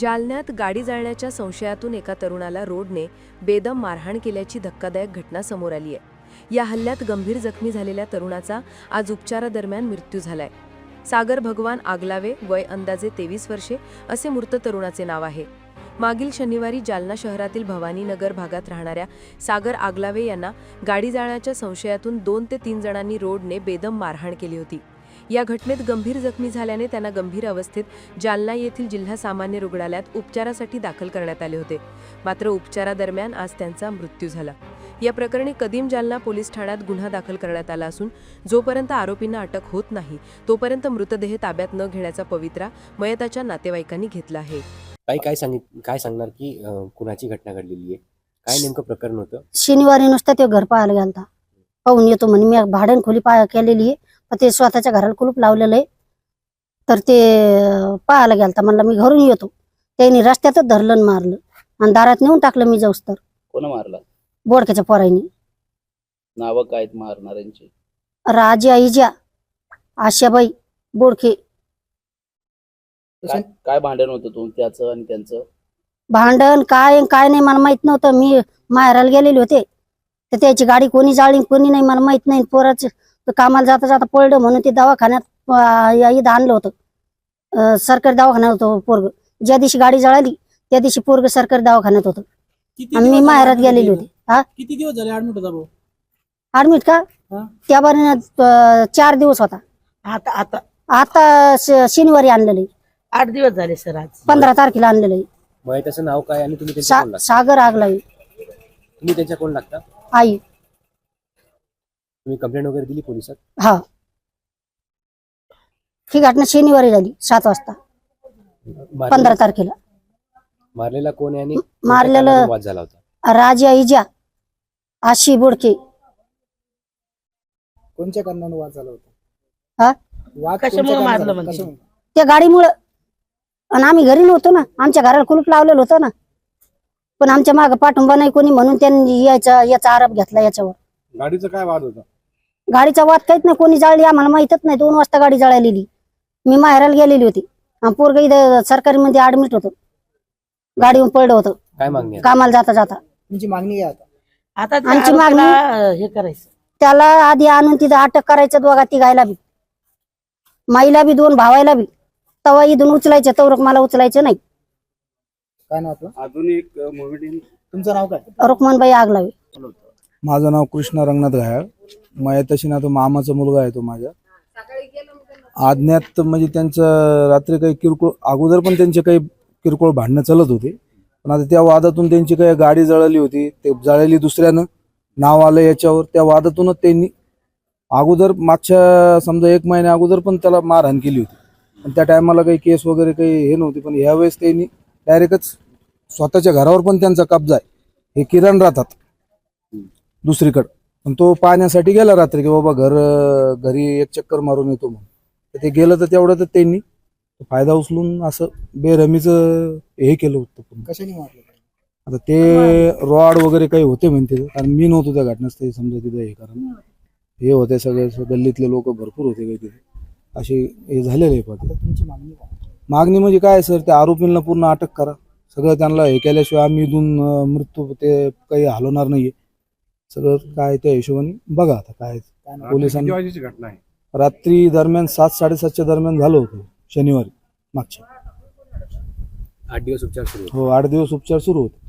जालन्यात गाडी जाळण्याच्या संशयातून एका तरुणाला रोडने बेदम मारहाण केल्याची धक्कादायक घटना समोर आली आहे. या हल्ल्यात गंभीर जखमी झालेल्या तरुणाचा आज उपचारादरम्यान मृत्यू झालाय. सागर भगवान आगलावे वय अंदाजे तेवीस वर्षे असे मृत तरुणाचे नाव आहे. मागील शनिवारी जालना शहरातील भवानीनगर भागात राहणाऱ्या सागर आगलावे यांना गाडी जाळण्याच्या संशयातून दोन ते तीन जणांनी रोडने बेदम मारहाण केली होती. या घटनेत गंभीर जखमी झाल्याने त्यांना गंभीर अवस्थेत जालना येथील जिल्हा सामान्य रुग्णालयात उपचारासाठी दाखल करण्यात आले होते. मात्र उपचारादरम्यान आज त्यांचा मृत्यू झाला. या प्रकरणी कदीम जालना पोलीस ठाण्यात गुन्हा दाखल करण्यात आला असून जोपर्यंत आरोपींना अटक होत नाही तोपर्यंत मृतदेह ताब्यात न घेण्याचा पवित्रा मयताच्या नातेवाईकांनी घेतला आहे. ताई काय सांगित काय सांगणार की अं, कुणाची घटना घडलेली आहे? काय नेमकं प्रकरण होतं? शनिवारी नुसतं ते घर पाहायला गेलता. पाहून येतो म्हणे मी भाड्यान खोली पाय केलेली आहे. ते स्वतःच्या घराला कुलूप लावलेलं आहे. तर ते पाहायला गेलता. म्हणलं मी घरून येतो. त्यांनी रस्त्यातच धरलं आणि मारलं. आणि दारात नेऊन टाकलं मी जाऊस तर. कोण मारला? बोडक्याच्या पोरांनी नावं काय आहेत मारणाऱ्यांची? राजा इजा आशाबाई बोडके. काय काय भांडण होतं त्याचं आणि त्यांचं? भांडण काय आणि काय नाही मला माहीत नव्हतं. मी माहेराला गेलेले होते. तर त्याची गाडी कोणी जाळली कोणी नाही मला माहीत नाही. पोराच कामाला जाता जाता पडलं म्हणून ते दवाखान्यात इथं आणलं होतं. सरकारी दवाखान्यात होतं पोरग. ज्या दिवशी गाडी जळाली त्या दिवशी पोरग सरकारी दवाखान्यात होतं. आणि मी माहेरात गेलेली होती? हा? किती दिवस झाले ऍडमिट होता भाऊ? ऍडमिट का? हा. त्या बरं चार दिवस होता. आता आता. आता श- शनिवारी आणलेलं आहे. आठ दिवस झाले सर आज. पंधरा तारखेला आणलेलं आहे. नाव काय आणि तुम्ही सा- सागर आगलावी. तुम्ही त्यांच्या कोण लागता? आई. तुम्ही कंप्लेंट वगैरे दिली पोलिसात? हा. ही घटना शनिवारी झाली सात वाजता. पंधरा तारखेला. मारलेला कोण आहे आणि मारलेलं- कोणत्या कारणाने वाद झाला होता? राजा इजा आशी बोडके. कोणत्या कारणाने वाद झाला होता? हा? वाद कशामुळे कोणत्या मारलं कारणाने? म्हणजे? कशामुळे? त्या गाडीमुळं. आणि आम्ही घरी नव्हतो ना. आमच्या घराला कुलूप लावलेलं होतं ना. पण आमच्या मागं पाठिंबा नाही कोणी म्हणून त्यांनी याचा याचा आरोप घेतला याच्यावर. गाडीचा काय वाद होता? गाडीचा वाद काहीच नाही. कोणी जाळली आम्हाला माहितच नाही. दोन वाजता गाडी जळालेली. मी माहेराला गेलेली होती. पोरग इथं सरकारी मध्ये ऍडमिट होतं गाडीवर पडलं होतं. काय मागणी आहे? कामाला जाता जाता. तुमची मागणी काय आता? आता त्या आमची मागणी- आरोपीला, हे करायचं. त्याला आधी आणून तिथं अटक करायचं दोघा तिघायला बी. माईला बी दोन भावायला बी. तवा इथून उचलायचं. तवरक मला उचलायचं नाही. काय नाव आपलं? अजून एक तुमचं नाव काय? रुक्मनबाई आगलावी. माझं नाव कृष्ण रंगनाथ घायाळ. मयतशी ना तो मामाचा मुलगा आहे तो माझ्या. आज्ञात म्हणजे त्यांचं रात्री काही किरकोळ अगोदर पण त्यांचे काही किरकोळ भांडणं चालत होते. पण आता त्या वादातून त्यांची काही गाडी जळाली होती. ते जळाली दुसऱ्यानं. नाव आलं याच्यावर. त्या वादातूनच त्यांनी अगोदर मागच्या समजा एक महिन्या अगोदर पण त्याला मारहाण केली होती. पण त्या टायमाला काही केस वगैरे काही हे नव्हती. पण यावेळेस त्यांनी डायरेक्टच स्वतःच्या घरावर पण त्यांचा कब्जा आहे. हे किरण राहतात दुसरीकडं. पण तो पाहण्यासाठी गेला रात्री की बाबा घर घरी एक चक्कर मारून येतो म्हणून. तर ते गेलं तर तेवढं तर त्यांनी फायदा उचलून असं बेरमीचं हे केलं होतं पण. कशाने मारलं? आता ते रॉड वगैरे काही होते म्हणते कारण मी नव्हतो त्या घटनास्थळी समजा तिथं हे कारण. हे होते सगळे गल्लीतले लोक भरपूर होते काही तिथे. असे हे झालेले आहे तुमची मागणी काय? मागणी म्हणजे काय सर त्या आरोपींना पूर्ण अटक करा. सगळं त्यांना हे केल्याशिवाय आम्ही इथून अं, मृत्यू ते काही हलवणार नाहीये. सगळं काय त्या हिशोबाने बघा आता काय पोलिसांनी- किती वाजेची घटना आहे? रात्री दरम्यान सात साडेसातच्या दरम्यान झालं होतं शनिवारी मागच्या. आठ दिवस उपचार सुरू हो आठ दिवस उपचार सुरू होते.